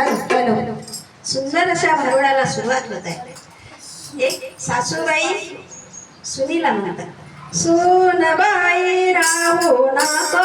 छान उत्पन्न सुंदर अशा भरवण्याला सुरुवात होत आहे. एक सासूबाई सुनीला म्हणतात सुनबाई राहू नको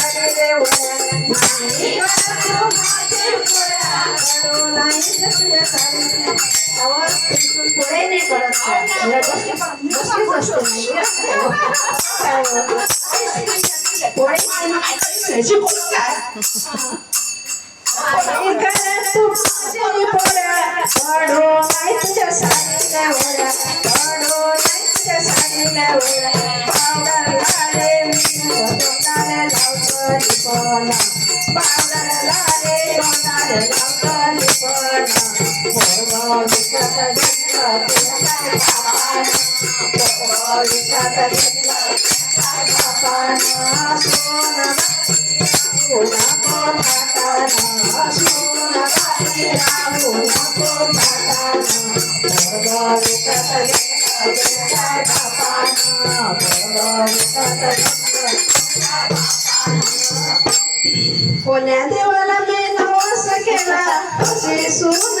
Por aí, por aí, por aí, por aí, por aí, por aí, por por aí, por aí, por aí, por aí, por aí, por aí, por aí, por aí, por aí, por aí, por aí, por aí, por Olha, deu ela bem na moça que ela se suja.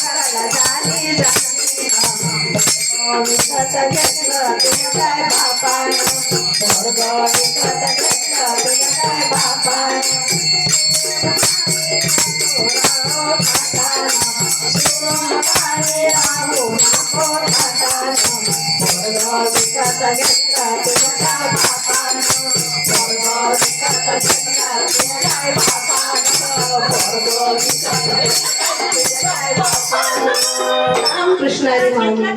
कृष्णारी माऊली